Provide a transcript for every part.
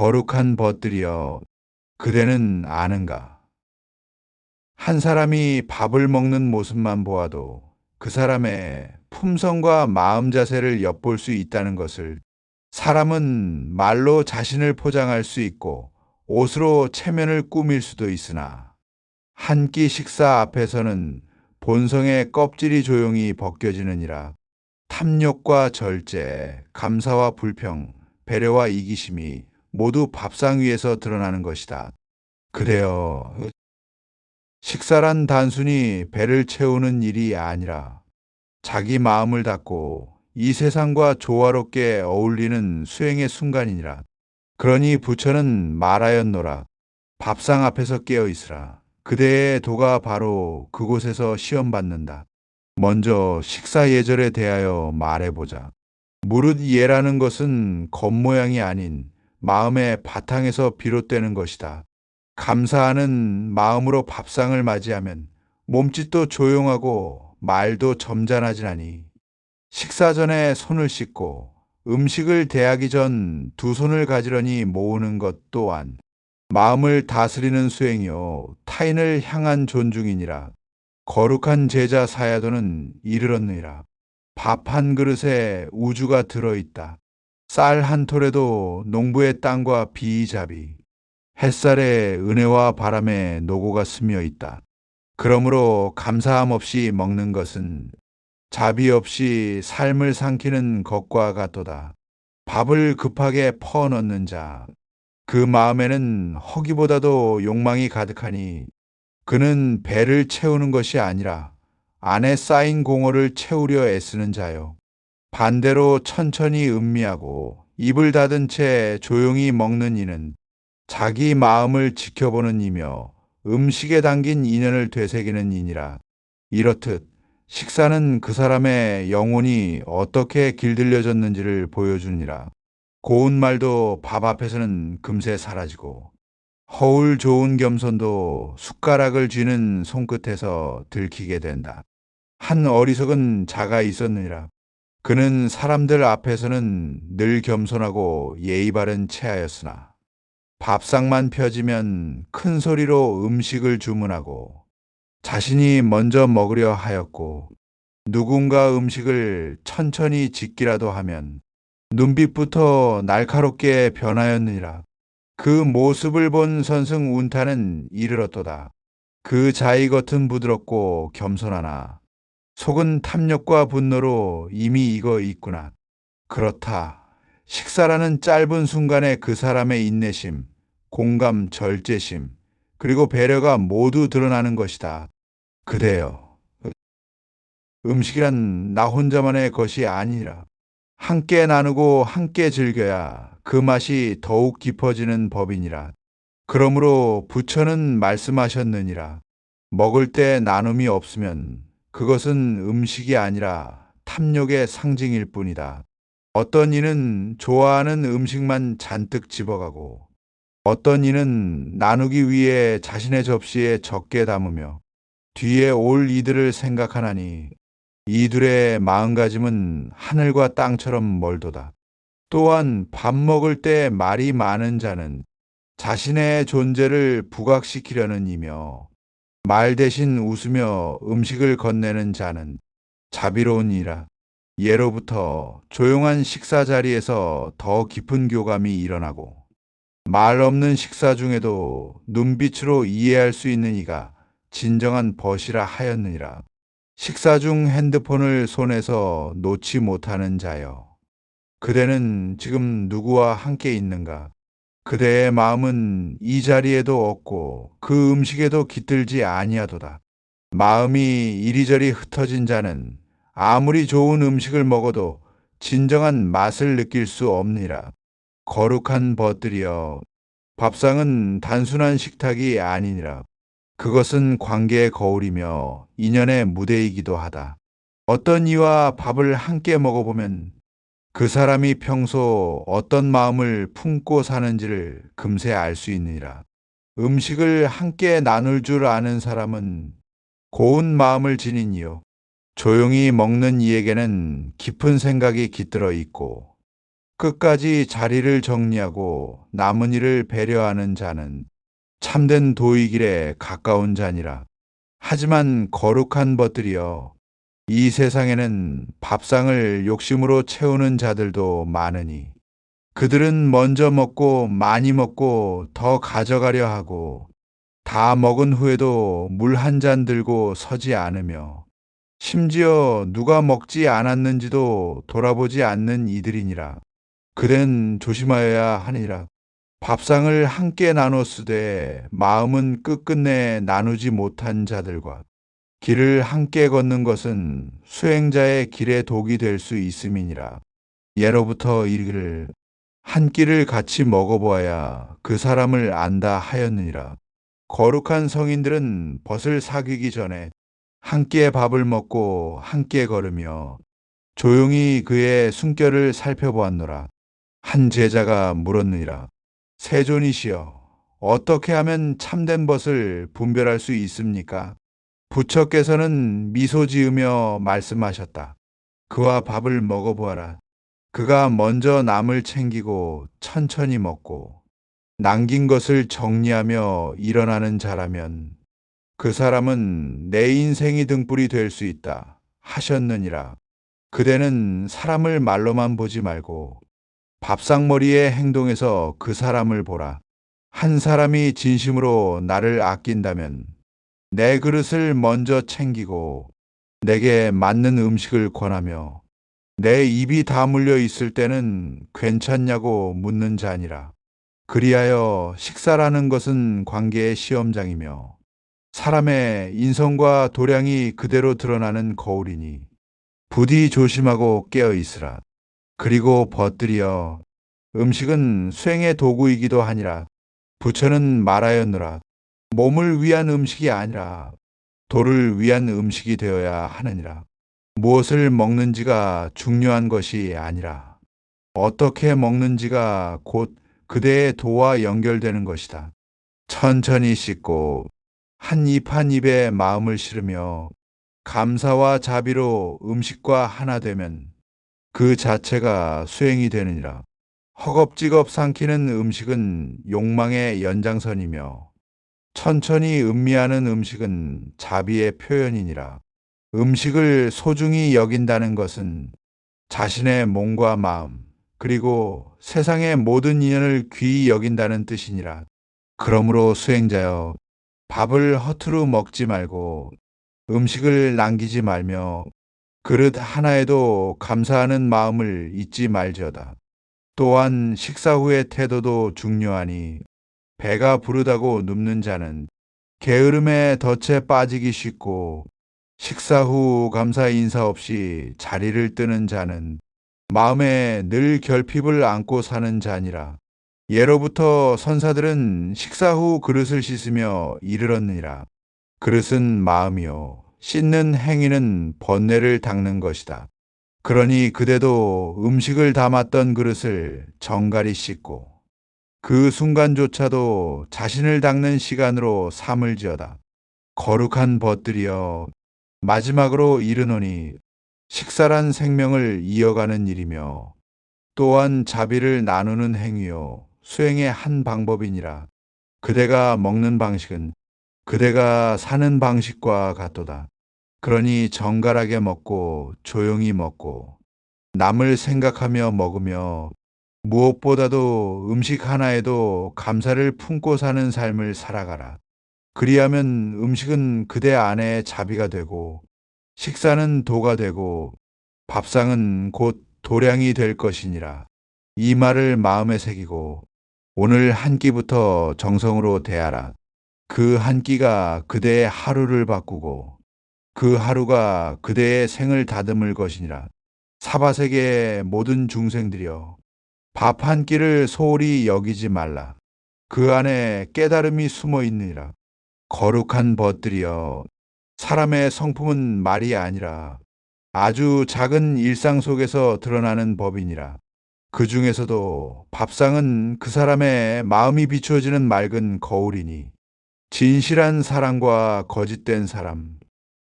거룩한 벗들이여 그대는 아는가? 한 사람이 밥을 먹는 모습만 보아도 그 사람의 품성과 마음 자세를 엿볼 수 있다는 것을 사람은 말로 자신을 포장할 수 있고 옷으로 체면을 꾸밀 수도 있으나 한 끼 식사 앞에서는 본성의 껍질이 조용히 벗겨지느니라 탐욕과 절제, 감사와 불평, 배려와 이기심이 모두 밥상 위에서 드러나는 것이다. 그래요. 식사란 단순히 배를 채우는 일이 아니라 자기 마음을 닫고 이 세상과 조화롭게 어울리는 수행의 순간이니라. 그러니 부처는 말하였노라. 밥상 앞에서 깨어 있으라. 그대의 도가 바로 그곳에서 시험받는다. 먼저 식사 예절에 대하여 말해보자. 무릇 예라는 것은 겉모양이 아닌 마음의 바탕에서 비롯되는 것이다. 감사하는 마음으로 밥상을 맞이하면 몸짓도 조용하고 말도 점잖아지나니 식사 전에 손을 씻고 음식을 대하기 전 두 손을 가지런히 모으는 것 또한 마음을 다스리는 수행이요 타인을 향한 존중이니라. 거룩한 제자 사야도는 이르렀느니라. 밥 한 그릇에 우주가 들어있다 쌀 한 톨에도 농부의 땅과 비잡이 햇살에 은혜와 바람에 노고가 스며 있다. 그러므로 감사함 없이 먹는 것은 자비 없이 삶을 삼키는 것과 같도다. 밥을 급하게 퍼 넣는 자, 그 마음에는 허기보다도 욕망이 가득하니 그는 배를 채우는 것이 아니라 안에 쌓인 공허를 채우려 애쓰는 자요. 반대로 천천히 음미하고 입을 닫은 채 조용히 먹는 이는 자기 마음을 지켜보는 이며 음식에 담긴 인연을 되새기는 이니라. 이렇듯 식사는 그 사람의 영혼이 어떻게 길들여졌는지를 보여주니라. 고운 말도 밥 앞에서는 금세 사라지고 허울 좋은 겸손도 숟가락을 쥐는 손끝에서 들키게 된다. 한 어리석은 자가 있었느니라. 그는 사람들 앞에서는 늘 겸손하고 예의 바른 체하였으나 밥상만 펴지면 큰 소리로 음식을 주문하고 자신이 먼저 먹으려 하였고 누군가 음식을 천천히 짓기라도 하면 눈빛부터 날카롭게 변하였느니라. 그 모습을 본 선승 운타는 이르렀도다. 그 자의 겉은 부드럽고 겸손하나 속은 탐욕과 분노로 이미 익어 있구나. 그렇다. 식사라는 짧은 순간에 그 사람의 인내심, 공감, 절제심, 그리고 배려가 모두 드러나는 것이다. 그대여. 음식이란 나 혼자만의 것이 아니라 함께 나누고 함께 즐겨야 그 맛이 더욱 깊어지는 법이니라. 그러므로 부처는 말씀하셨느니라. 먹을 때 나눔이 없으면 그것은 음식이 아니라 탐욕의 상징일 뿐이다. 어떤 이는 좋아하는 음식만 잔뜩 집어가고 어떤 이는 나누기 위해 자신의 접시에 적게 담으며 뒤에 올 이들을 생각하나니 이들의 마음가짐은 하늘과 땅처럼 멀도다. 또한 밥 먹을 때 말이 많은 자는 자신의 존재를 부각시키려는 이며 말 대신 웃으며 음식을 건네는 자는 자비로운 이라. 예로부터 조용한 식사 자리에서 더 깊은 교감이 일어나고 말 없는 식사 중에도 눈빛으로 이해할 수 있는 이가 진정한 벗이라 하였느니라. 식사 중 핸드폰을 손에서 놓지 못하는 자여. 그대는 지금 누구와 함께 있는가? 그대의 마음은 이 자리에도 없고 그 음식에도 깃들지 아니하도다. 마음이 이리저리 흩어진 자는 아무리 좋은 음식을 먹어도 진정한 맛을 느낄 수 없니라. 거룩한 벗들이여 밥상은 단순한 식탁이 아니니라. 그것은 관계의 거울이며 인연의 무대이기도 하다. 어떤 이와 밥을 함께 먹어보면 그 사람이 평소 어떤 마음을 품고 사는지를 금세 알 수 있느니라. 음식을 함께 나눌 줄 아는 사람은 고운 마음을 지닌 이요. 조용히 먹는 이에게는 깊은 생각이 깃들어 있고 끝까지 자리를 정리하고 남은 이를 배려하는 자는 참된 도의 길에 가까운 자니라. 하지만 거룩한 벗들이여 이 세상에는 밥상을 욕심으로 채우는 자들도 많으니 그들은 먼저 먹고 많이 먹고 더 가져가려 하고 다 먹은 후에도 물 한 잔 들고 서지 않으며 심지어 누가 먹지 않았는지도 돌아보지 않는 이들이니라. 그댄 조심하여야 하니라. 밥상을 함께 나눴으되 마음은 끝끝내 나누지 못한 자들과 길을 함께 걷는 것은 수행자의 길에 독이 될 수 있음이니라. 예로부터 이르기를 한 끼를 같이 먹어보아야 그 사람을 안다 하였느니라. 거룩한 성인들은 벗을 사귀기 전에 함께 밥을 먹고 함께 걸으며 조용히 그의 숨결을 살펴보았노라. 한 제자가 물었느니라. 세존이시여, 어떻게 하면 참된 벗을 분별할 수 있습니까? 부처께서는 미소 지으며 말씀하셨다. 그와 밥을 먹어보아라. 그가 먼저 남을 챙기고 천천히 먹고 남긴 것을 정리하며 일어나는 자라면 그 사람은 내 인생이 등불이 될 수 있다 하셨느니라. 그대는 사람을 말로만 보지 말고 밥상머리의 행동에서 그 사람을 보라. 한 사람이 진심으로 나를 아낀다면 내 그릇을 먼저 챙기고 내게 맞는 음식을 권하며 내 입이 다 물려 있을 때는 괜찮냐고 묻는 자니라. 그리하여 식사라는 것은 관계의 시험장이며 사람의 인성과 도량이 그대로 드러나는 거울이니 부디 조심하고 깨어 있으라. 그리고 벗들이여 음식은 수행의 도구이기도 하니라. 부처는 말하였노라. 몸을 위한 음식이 아니라 도를 위한 음식이 되어야 하느니라. 무엇을 먹는지가 중요한 것이 아니라 어떻게 먹는지가 곧 그대의 도와 연결되는 것이다. 천천히 씻고 한 입 한 입에 마음을 실으며 감사와 자비로 음식과 하나 되면 그 자체가 수행이 되느니라. 허겁지겁 삼키는 음식은 욕망의 연장선이며 천천히 음미하는 음식은 자비의 표현이니라. 음식을 소중히 여긴다는 것은 자신의 몸과 마음, 그리고 세상의 모든 인연을 귀히 여긴다는 뜻이니라. 그러므로 수행자여, 밥을 허투루 먹지 말고 음식을 남기지 말며 그릇 하나에도 감사하는 마음을 잊지 말지어다. 또한 식사 후의 태도도 중요하니 배가 부르다고 눕는 자는 게으름에 덫에 빠지기 쉽고 식사 후 감사 인사 없이 자리를 뜨는 자는 마음에 늘 결핍을 안고 사는 자니라. 예로부터 선사들은 식사 후 그릇을 씻으며 이르렀느니라. 그릇은 마음이요. 씻는 행위는 번뇌를 닦는 것이다. 그러니 그대도 음식을 담았던 그릇을 정갈히 씻고 그 순간조차도 자신을 닦는 시간으로 삼을 지어다. 거룩한 벗들이여 마지막으로 이르노니 식사란 생명을 이어가는 일이며 또한 자비를 나누는 행위요 수행의 한 방법이니라. 그대가 먹는 방식은 그대가 사는 방식과 같도다. 그러니 정갈하게 먹고 조용히 먹고 남을 생각하며 먹으며 무엇보다도 음식 하나에도 감사를 품고 사는 삶을 살아가라. 그리하면 음식은 그대 안에 자비가 되고 식사는 도가 되고 밥상은 곧 도량이 될 것이니라. 이 말을 마음에 새기고 오늘 한 끼부터 정성으로 대하라. 그 한 끼가 그대의 하루를 바꾸고 그 하루가 그대의 생을 다듬을 것이니라. 사바세계의 모든 중생들이여 밥 한 끼를 소홀히 여기지 말라. 그 안에 깨달음이 숨어 있느니라. 거룩한 벗들이여 사람의 성품은 말이 아니라 아주 작은 일상 속에서 드러나는 법이니라. 그 중에서도 밥상은 그 사람의 마음이 비추어지는 맑은 거울이니 진실한 사랑과 거짓된 사람,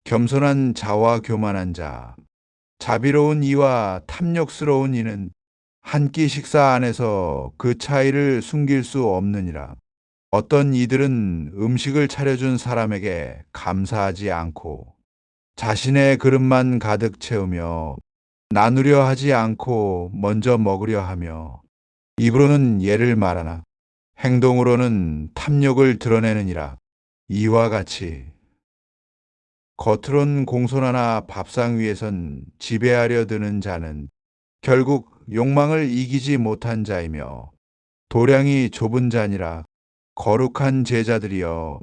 겸손한 자와 교만한 자, 자비로운 이와 탐욕스러운 이는 한 끼 식사 안에서 그 차이를 숨길 수 없느니라. 어떤 이들은 음식을 차려준 사람에게 감사하지 않고 자신의 그릇만 가득 채우며 나누려 하지 않고 먼저 먹으려 하며 입으로는 예를 말하나 행동으로는 탐욕을 드러내느니라. 이와 같이 겉으론 공손하나 밥상 위에선 지배하려 드는 자는 결국 욕망을 이기지 못한 자이며 도량이 좁은 자니라 거룩한 제자들이여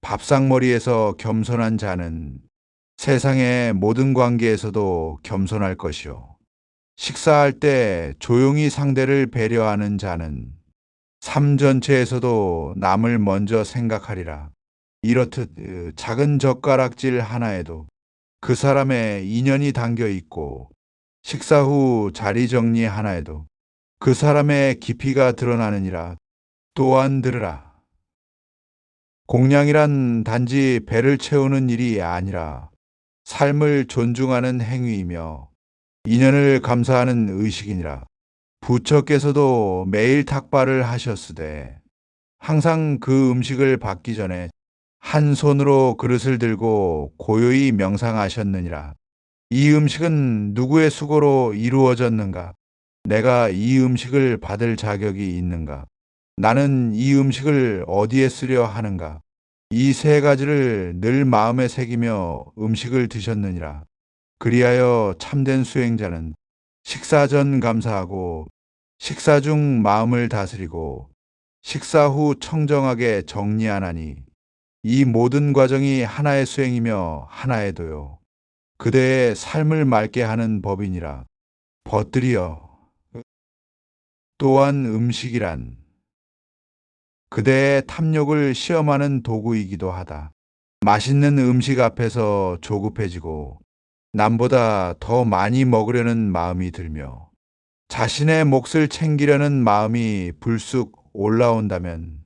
밥상머리에서 겸손한 자는 세상의 모든 관계에서도 겸손할 것이요. 식사할 때 조용히 상대를 배려하는 자는 삶 전체에서도 남을 먼저 생각하리라. 이렇듯 으, 작은 젓가락질 하나에도 그 사람의 인연이 담겨 있고 식사 후 자리 정리 하나에도 그 사람의 깊이가 드러나느니라 또한 들으라. 공양이란 단지 배를 채우는 일이 아니라 삶을 존중하는 행위이며 인연을 감사하는 의식이니라. 부처께서도 매일 탁발을 하셨으되 항상 그 음식을 받기 전에 한 손으로 그릇을 들고 고요히 명상하셨느니라. 이 음식은 누구의 수고로 이루어졌는가? 내가 이 음식을 받을 자격이 있는가? 나는 이 음식을 어디에 쓰려 하는가? 이 세 가지를 늘 마음에 새기며 음식을 드셨느니라. 그리하여 참된 수행자는 식사 전 감사하고 식사 중 마음을 다스리고 식사 후 청정하게 정리하나니 이 모든 과정이 하나의 수행이며 하나의 도요. 그대의 삶을 맑게 하는 법이니라. 벗들이여. 또한 음식이란 그대의 탐욕을 시험하는 도구이기도 하다. 맛있는 음식 앞에서 조급해지고 남보다 더 많이 먹으려는 마음이 들며 자신의 몫을 챙기려는 마음이 불쑥 올라온다면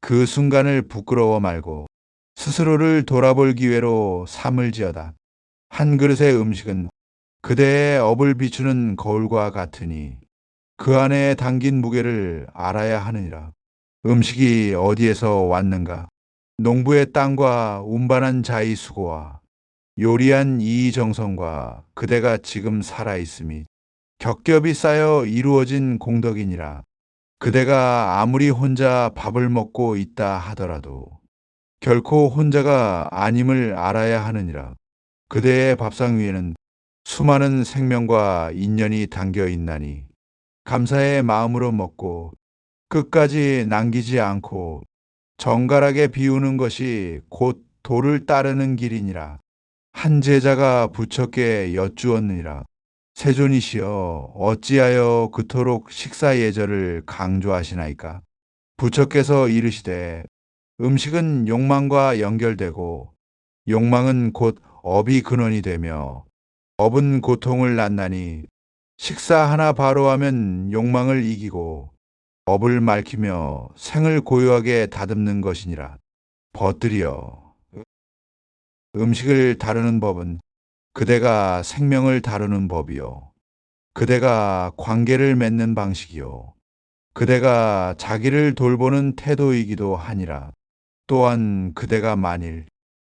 그 순간을 부끄러워 말고 스스로를 돌아볼 기회로 삼을 지어다. 한 그릇의 음식은 그대의 업을 비추는 거울과 같으니 그 안에 담긴 무게를 알아야 하느니라. 음식이 어디에서 왔는가? 농부의 땅과 운반한 자의 수고와 요리한 이의 정성과 그대가 지금 살아 있음이 겹겹이 쌓여 이루어진 공덕이니라. 그대가 아무리 혼자 밥을 먹고 있다 하더라도 결코 혼자가 아님을 알아야 하느니라. 그대의 밥상 위에는 수많은 생명과 인연이 담겨 있나니 감사의 마음으로 먹고 끝까지 남기지 않고 정갈하게 비우는 것이 곧 도를 따르는 길이니라. 한 제자가 부처께 여쭈었느니라. 세존이시여 어찌하여 그토록 식사 예절을 강조하시나이까? 부처께서 이르시되 음식은 욕망과 연결되고 욕망은 곧 업이 근원이 되며 업은 고통을 낳나니 식사 하나 바로 하면 욕망을 이기고 업을 말키며 생을 고요하게 다듬는 것이니라. 벗들이여. 음식을 다루는 법은 그대가 생명을 다루는 법이요. 그대가 관계를 맺는 방식이요. 그대가 자기를 돌보는 태도이기도 하니라. 또한 그대가 만일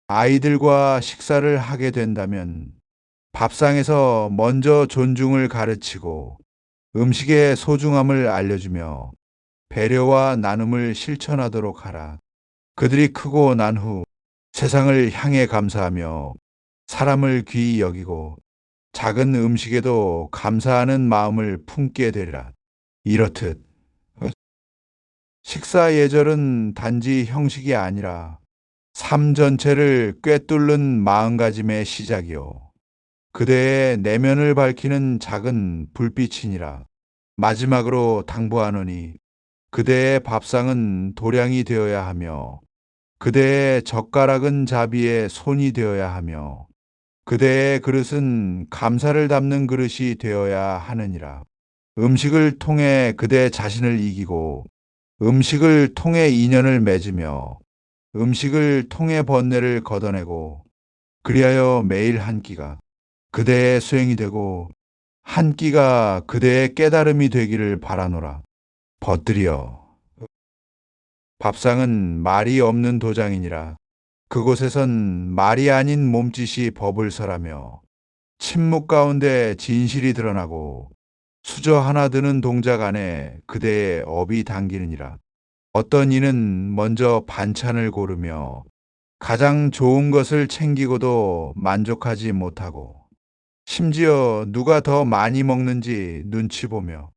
아이들과 식사를 하게 된다면 밥상에서 먼저 존중을 가르치고 음식의 소중함을 알려주며 배려와 나눔을 실천하도록 하라. 그들이 크고 난 후 세상을 향해 감사하며 사람을 귀히 여기고 작은 음식에도 감사하는 마음을 품게 되리라. 이렇듯 식사 예절은 단지 형식이 아니라 삶 전체를 꿰뚫는 마음가짐의 시작이요. 그대의 내면을 밝히는 작은 불빛이니라. 마지막으로 당부하노니 그대의 밥상은 도량이 되어야 하며 그대의 젓가락은 자비의 손이 되어야 하며 그대의 그릇은 감사를 담는 그릇이 되어야 하느니라. 음식을 통해 그대 자신을 이기고 음식을 통해 인연을 맺으며 음식을 통해 번뇌를 걷어내고 그리하여 매일 한 끼가 그대의 수행이 되고 한 끼가 그대의 깨달음이 되기를 바라노라. 벗들이여. 밥상은 말이 없는 도장이니라. 그곳에선 말이 아닌 몸짓이 법을 설하며 침묵 가운데 진실이 드러나고 수저 하나 드는 동작 안에 그대의 업이 당기느니라. 어떤 이는 먼저 반찬을 고르며 가장 좋은 것을 챙기고도 만족하지 못하고 심지어 누가 더 많이 먹는지 눈치 보며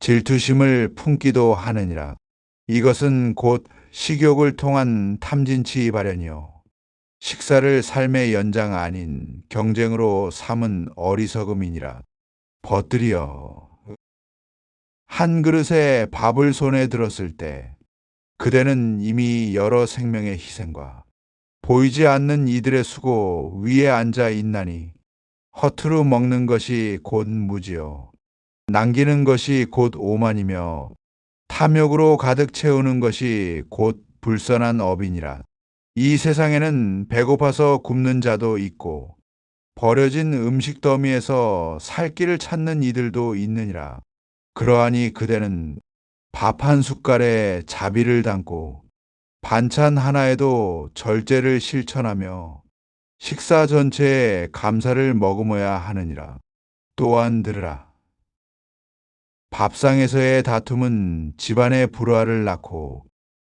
질투심을 품기도 하느니라. 이것은 곧 식욕을 통한 탐진치 발현이요. 식사를 삶의 연장 아닌 경쟁으로 삼은 어리석음이니라. 벗들이여. 한 그릇에 밥을 손에 들었을 때 그대는 이미 여러 생명의 희생과 보이지 않는 이들의 수고 위에 앉아 있나니 허투루 먹는 것이 곧 무지요. 남기는 것이 곧 오만이며 탐욕으로 가득 채우는 것이 곧 불선한 업이니라. 이 세상에는 배고파서 굶는 자도 있고 버려진 음식 더미에서 살 길을 찾는 이들도 있느니라. 그러하니 그대는 밥 한 숟갈에 자비를 담고 반찬 하나에도 절제를 실천하며 식사 전체에 감사를 머금어야 하느니라. 또한 들으라. 밥상에서의 다툼은 집안의 불화를 낳고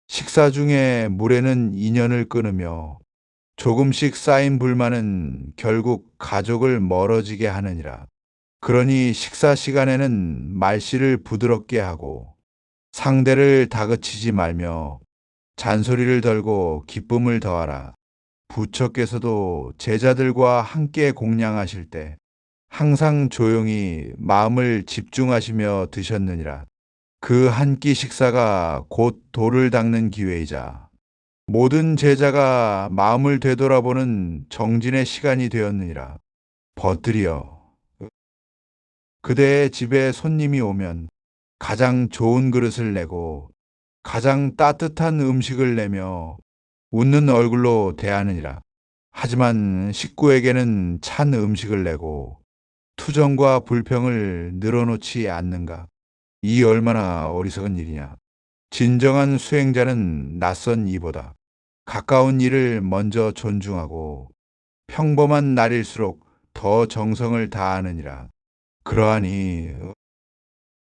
식사 중에 물에는 인연을 끊으며 조금씩 쌓인 불만은 결국 가족을 멀어지게 하느니라. 그러니 식사 시간에는 말씨를 부드럽게 하고 상대를 다그치지 말며 잔소리를 덜고 기쁨을 더하라. 부처께서도 제자들과 함께 공양하실 때 항상 조용히 마음을 집중하시며 드셨느니라. 그 한 끼 식사가 곧 돌을 닦는 기회이자 모든 제자가 마음을 되돌아보는 정진의 시간이 되었느니라. 벗들이여. 그대의 집에 손님이 오면 가장 좋은 그릇을 내고 가장 따뜻한 음식을 내며 웃는 얼굴로 대하느니라. 하지만 식구에게는 찬 음식을 내고 투정과 불평을 늘어놓지 않는가. 이 얼마나 어리석은 일이냐. 진정한 수행자는 낯선 이보다 가까운 일을 먼저 존중하고 평범한 날일수록 더 정성을 다하느니라. 그러하니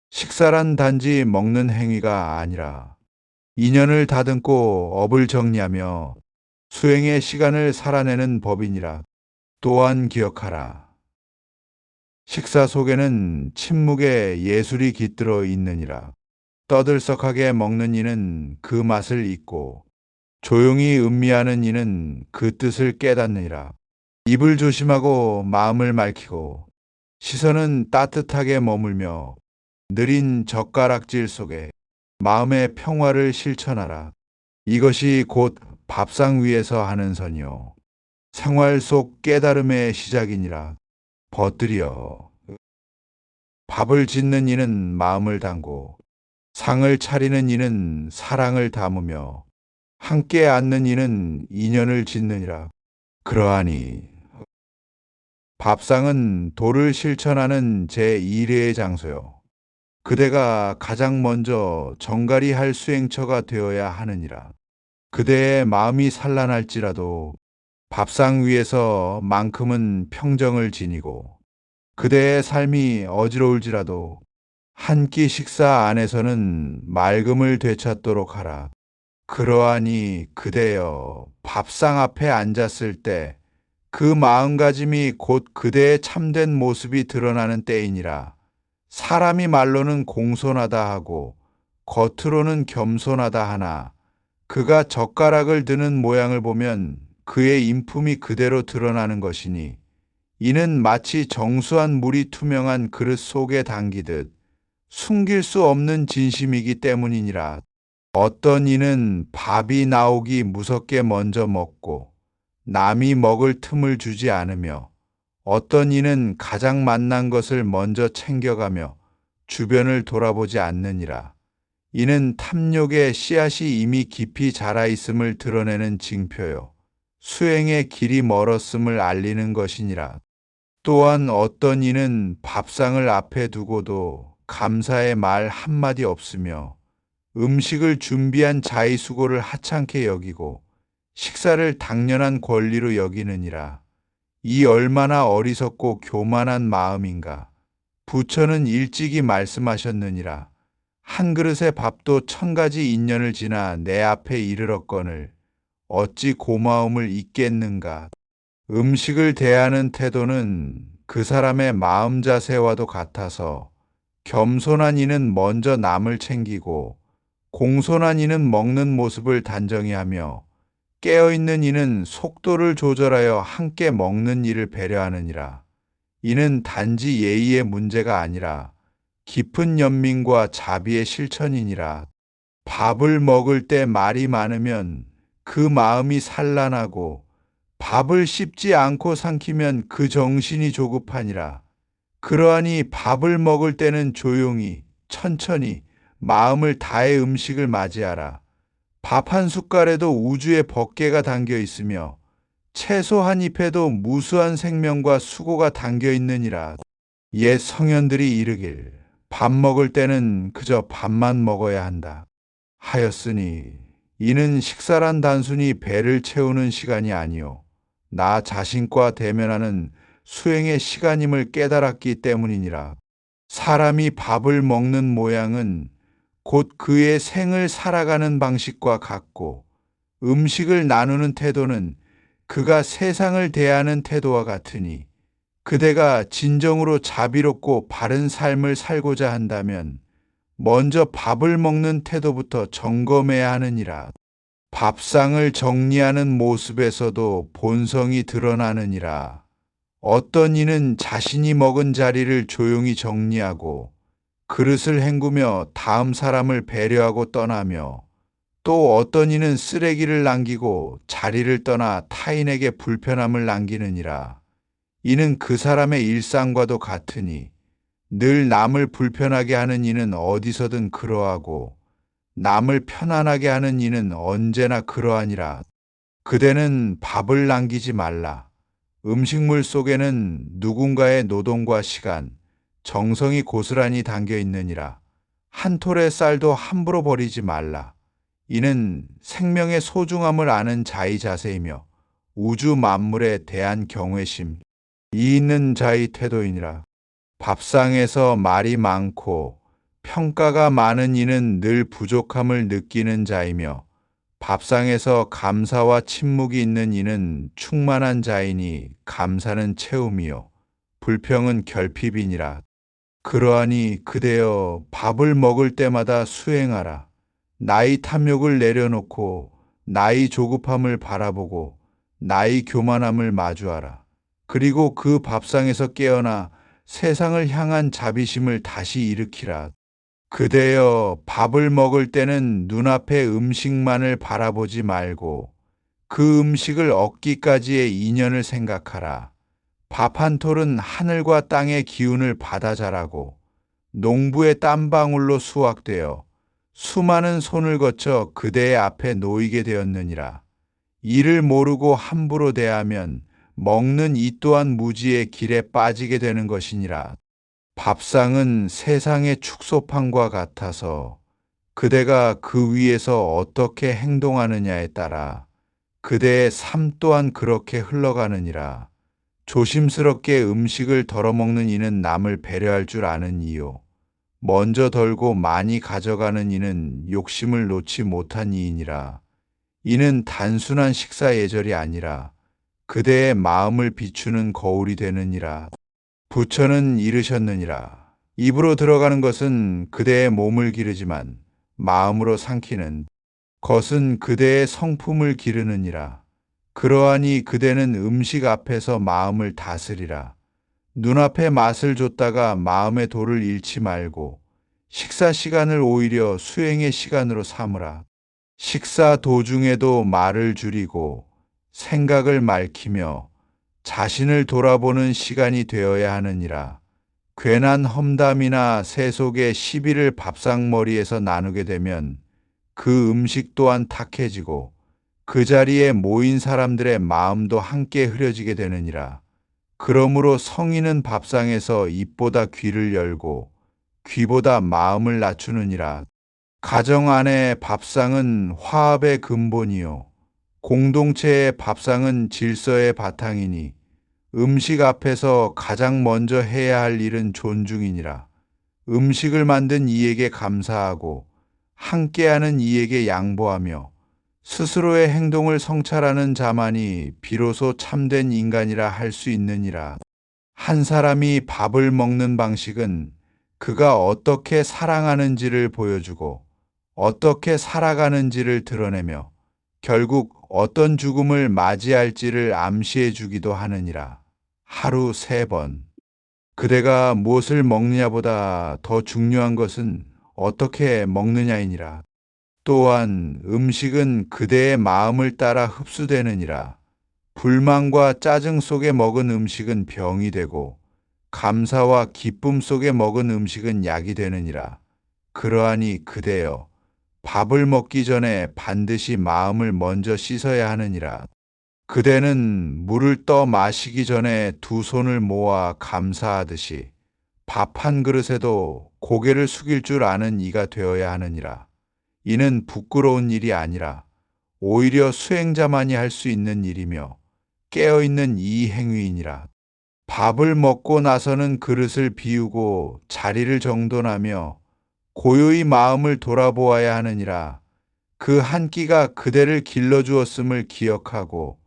식사란 단지 먹는 행위가 아니라 인연을 다듬고 업을 정리하며 수행의 시간을 살아내는 법이니라. 또한 기억하라. 식사 속에는 침묵의 예술이 깃들어 있느니라. 떠들썩하게 먹는 이는 그 맛을 잊고 조용히 음미하는 이는 그 뜻을 깨닫느니라. 입을 조심하고 마음을 맑히고 시선은 따뜻하게 머물며 느린 젓가락질 속에 마음의 평화를 실천하라. 이것이 곧 밥상 위에서 하는 선이요. 생활 속 깨달음의 시작이니라. 벗들이여. 밥을 짓는 이는 마음을 담고 상을 차리는 이는 사랑을 담으며 함께 앉는 이는 인연을 짓느니라. 그러하니 밥상은 도를 실천하는 제1회의 장소요. 그대가 가장 먼저 정갈이 할 수행처가 되어야 하느니라. 그대의 마음이 산란할지라도 밥상 위에서 만큼은 평정을 지니고 그대의 삶이 어지러울지라도 한 끼 식사 안에서는 맑음을 되찾도록 하라. 그러하니 그대여 밥상 앞에 앉았을 때 그 마음가짐이 곧 그대의 참된 모습이 드러나는 때이니라. 사람이 말로는 공손하다 하고 겉으로는 겸손하다 하나 그가 젓가락을 드는 모양을 보면 그의 인품이 그대로 드러나는 것이니 이는 마치 정수한 물이 투명한 그릇 속에 담기듯 숨길 수 없는 진심이기 때문이니라. 어떤 이는 밥이 나오기 무섭게 먼저 먹고 남이 먹을 틈을 주지 않으며 어떤 이는 가장 만난 것을 먼저 챙겨가며 주변을 돌아보지 않느니라. 이는 탐욕의 씨앗이 이미 깊이 자라 있음을 드러내는 징표요. 수행의 길이 멀었음을 알리는 것이니라. 또한 어떤 이는 밥상을 앞에 두고도 감사의 말 한마디 없으며 음식을 준비한 자의 수고를 하찮게 여기고 식사를 당연한 권리로 여기느니라. 이 얼마나 어리석고 교만한 마음인가. 부처는 일찍이 말씀하셨느니라. 한 그릇의 밥도 천 가지 인연을 지나 내 앞에 이르렀거늘 어찌 고마움을 잊겠는가. 음식을 대하는 태도는 그 사람의 마음 자세와도 같아서 겸손한 이는 먼저 남을 챙기고 공손한 이는 먹는 모습을 단정히 하며 깨어있는 이는 속도를 조절하여 함께 먹는 일을 배려하느니라. 이는 단지 예의의 문제가 아니라 깊은 연민과 자비의 실천이니라. 밥을 먹을 때 말이 많으면 그 마음이 산란하고 밥을 씹지 않고 삼키면 그 정신이 조급하니라. 그러하니 밥을 먹을 때는 조용히 천천히 마음을 다해 음식을 맞이하라. 밥 한 숟갈에도 우주의 법계가 담겨 있으며 채소 한 잎에도 무수한 생명과 수고가 담겨 있느니라. 옛 성현들이 이르길 밥 먹을 때는 그저 밥만 먹어야 한다. 하였으니 이는 식사란 단순히 배를 채우는 시간이 아니요 나 자신과 대면하는 수행의 시간임을 깨달았기 때문이니라. 사람이 밥을 먹는 모양은 곧 그의 생을 살아가는 방식과 같고 음식을 나누는 태도는 그가 세상을 대하는 태도와 같으니 그대가 진정으로 자비롭고 바른 삶을 살고자 한다면 먼저 밥을 먹는 태도부터 점검해야 하느니라. 밥상을 정리하는 모습에서도 본성이 드러나느니라. 어떤 이는 자신이 먹은 자리를 조용히 정리하고 그릇을 헹구며 다음 사람을 배려하고 떠나며 또 어떤 이는 쓰레기를 남기고 자리를 떠나 타인에게 불편함을 남기느니라. 이는 그 사람의 일상과도 같으니 늘 남을 불편하게 하는 이는 어디서든 그러하고 남을 편안하게 하는 이는 언제나 그러하니라. 그대는 밥을 남기지 말라. 음식물 속에는 누군가의 노동과 시간, 정성이 고스란히 담겨 있느니라. 한 톨의 쌀도 함부로 버리지 말라. 이는 생명의 소중함을 아는 자의 자세이며 우주 만물에 대한 경외심, 이 있는 자의 태도이니라. 밥상에서 말이 많고 평가가 많은 이는 늘 부족함을 느끼는 자이며 밥상에서 감사와 침묵이 있는 이는 충만한 자이니 감사는 채움이요 불평은 결핍이니라. 그러하니 그대여 밥을 먹을 때마다 수행하라. 나의 탐욕을 내려놓고 나의 조급함을 바라보고 나의 교만함을 마주하라. 그리고 그 밥상에서 깨어나 세상을 향한 자비심을 다시 일으키라. 그대여 밥을 먹을 때는 눈앞의 음식만을 바라보지 말고 그 음식을 얻기까지의 인연을 생각하라. 밥 한 톨은 하늘과 땅의 기운을 받아 자라고 농부의 땀방울로 수확되어 수많은 손을 거쳐 그대의 앞에 놓이게 되었느니라. 이를 모르고 함부로 대하면 먹는 이 또한 무지의 길에 빠지게 되는 것이니라. 밥상은 세상의 축소판과 같아서 그대가 그 위에서 어떻게 행동하느냐에 따라 그대의 삶 또한 그렇게 흘러가느니라. 조심스럽게 음식을 덜어먹는 이는 남을 배려할 줄 아는 이요. 먼저 덜고 많이 가져가는 이는 욕심을 놓지 못한 이이니라. 이는 단순한 식사 예절이 아니라 그대의 마음을 비추는 거울이 되느니라. 부처는 이르셨느니라. 입으로 들어가는 것은 그대의 몸을 기르지만 마음으로 삼키는 것은 그대의 성품을 기르느니라. 그러하니 그대는 음식 앞에서 마음을 다스리라. 눈앞에 맛을 줬다가 마음의 도를 잃지 말고 식사 시간을 오히려 수행의 시간으로 삼으라. 식사 도중에도 말을 줄이고 생각을 맑히며 자신을 돌아보는 시간이 되어야 하느니라. 괜한 험담이나 세속의 시비를 밥상머리에서 나누게 되면 그 음식 또한 탁해지고 그 자리에 모인 사람들의 마음도 함께 흐려지게 되느니라. 그러므로 성인은 밥상에서 입보다 귀를 열고 귀보다 마음을 낮추느니라. 가정 안의 밥상은 화합의 근본이요. 공동체의 밥상은 질서의 바탕이니 음식 앞에서 가장 먼저 해야 할 일은 존중이니라. 음식을 만든 이에게 감사하고 함께하는 이에게 양보하며 스스로의 행동을 성찰하는 자만이 비로소 참된 인간이라 할 수 있느니라. 한 사람이 밥을 먹는 방식은 그가 어떻게 사랑하는지를 보여주고 어떻게 살아가는지를 드러내며 결국 어떤 죽음을 맞이할지를 암시해 주기도 하느니라. 하루 세 번. 그대가 무엇을 먹느냐보다 더 중요한 것은 어떻게 먹느냐이니라. 또한 음식은 그대의 마음을 따라 흡수되느니라. 불만과 짜증 속에 먹은 음식은 병이 되고 감사와 기쁨 속에 먹은 음식은 약이 되느니라. 그러하니 그대여 밥을 먹기 전에 반드시 마음을 먼저 씻어야 하느니라. 그대는 물을 떠 마시기 전에 두 손을 모아 감사하듯이 밥 한 그릇에도 고개를 숙일 줄 아는 이가 되어야 하느니라. 이는 부끄러운 일이 아니라 오히려 수행자만이 할 수 있는 일이며 깨어있는 이 행위이니라. 밥을 먹고 나서는 그릇을 비우고 자리를 정돈하며 고요히 마음을 돌아보아야 하느니라. 그 한 끼가 그대를 길러주었음을 기억하고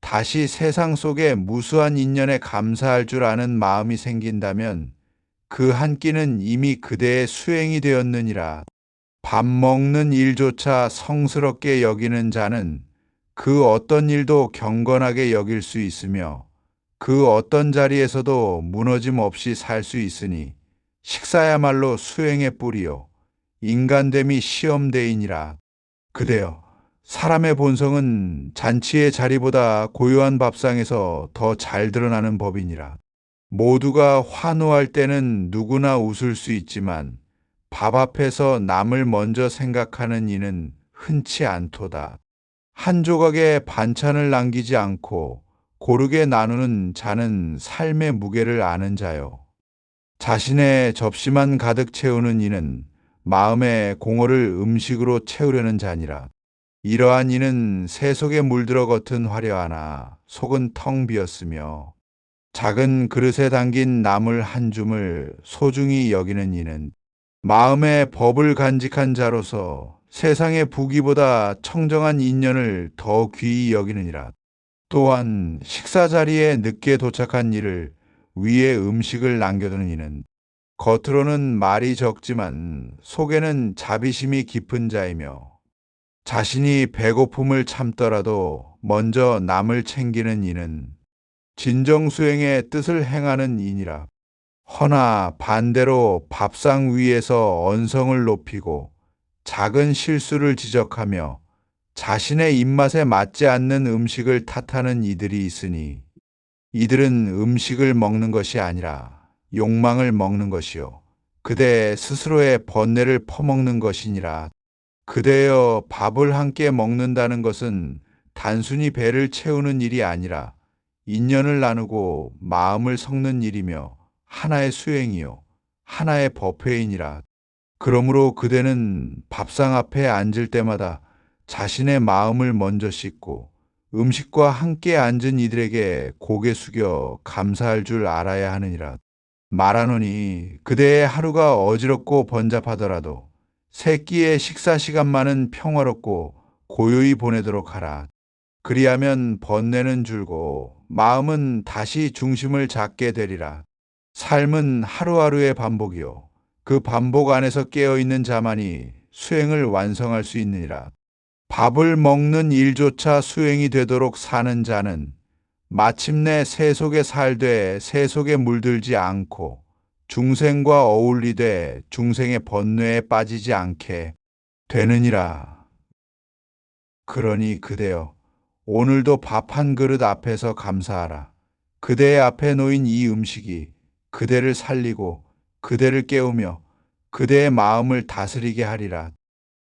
다시 세상 속에 무수한 인연에 감사할 줄 아는 마음이 생긴다면 그 한 끼는 이미 그대의 수행이 되었느니라. 밥 먹는 일조차 성스럽게 여기는 자는 그 어떤 일도 경건하게 여길 수 있으며 그 어떤 자리에서도 무너짐 없이 살 수 있으니 식사야말로 수행의 뿌리요 인간됨이 시험대이니라. 그대여 사람의 본성은 잔치의 자리보다 고요한 밥상에서 더 잘 드러나는 법이니라. 모두가 환호할 때는 누구나 웃을 수 있지만 밥 앞에서 남을 먼저 생각하는 이는 흔치 않도다. 한 조각의 반찬을 남기지 않고 고르게 나누는 자는 삶의 무게를 아는 자요. 자신의 접시만 가득 채우는 이는 마음의 공허를 음식으로 채우려는 자니라. 이러한 이는 새 속에 물들어 겉은 화려하나 속은 텅 비었으며 작은 그릇에 담긴 나물 한 줌을 소중히 여기는 이는 마음의 법을 간직한 자로서 세상의 부귀보다 청정한 인연을 더 귀히 여기느니라. 또한 식사 자리에 늦게 도착한 이를 위에 음식을 남겨두는 이는 겉으로는 말이 적지만 속에는 자비심이 깊은 자이며 자신이 배고픔을 참더라도 먼저 남을 챙기는 이는 진정 수행의 뜻을 행하는 이니라. 허나 반대로 밥상 위에서 언성을 높이고 작은 실수를 지적하며 자신의 입맛에 맞지 않는 음식을 탓하는 이들이 있으니 이들은 음식을 먹는 것이 아니라 욕망을 먹는 것이요. 그대 스스로의 번뇌를 퍼먹는 것이니라. 그대여 밥을 함께 먹는다는 것은 단순히 배를 채우는 일이 아니라 인연을 나누고 마음을 섞는 일이며 하나의 수행이요. 하나의 법회이니라. 그러므로 그대는 밥상 앞에 앉을 때마다 자신의 마음을 먼저 씻고 음식과 함께 앉은 이들에게 고개 숙여 감사할 줄 알아야 하느니라. 말하노니 그대의 하루가 어지럽고 번잡하더라도 세 끼의 식사 시간만은 평화롭고 고요히 보내도록 하라. 그리하면 번뇌는 줄고 마음은 다시 중심을 잡게 되리라. 삶은 하루하루의 반복이요. 그 반복 안에서 깨어있는 자만이 수행을 완성할 수 있느니라. 밥을 먹는 일조차 수행이 되도록 사는 자는 마침내 새 속에 살되 새 속에 물들지 않고 중생과 어울리되 중생의 번뇌에 빠지지 않게 되느니라. 그러니 그대여 오늘도 밥 한 그릇 앞에서 감사하라. 그대의 앞에 놓인 이 음식이 그대를 살리고 그대를 깨우며 그대의 마음을 다스리게 하리라.